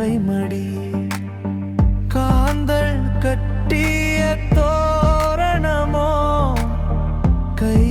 அரைமடி காந்தல் கட்டிய தோரணமோ கை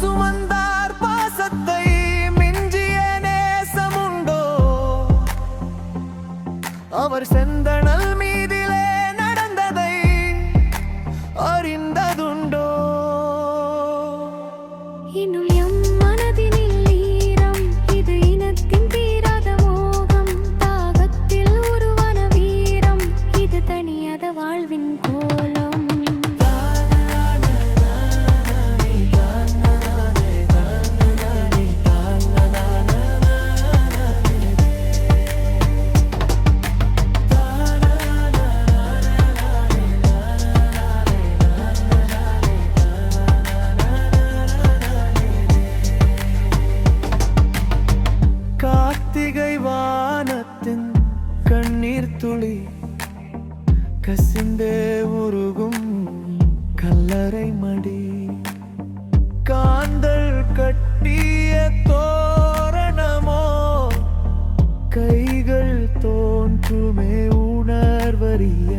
சுமந்தார் பாசத்தை மிஞ்சிய நேசமுண்டோ? அவர் செந்தணல் மீதிலே நடந்ததை அறிந்ததுண்டோ? இன்னும் என்றுமே உணர்வறிய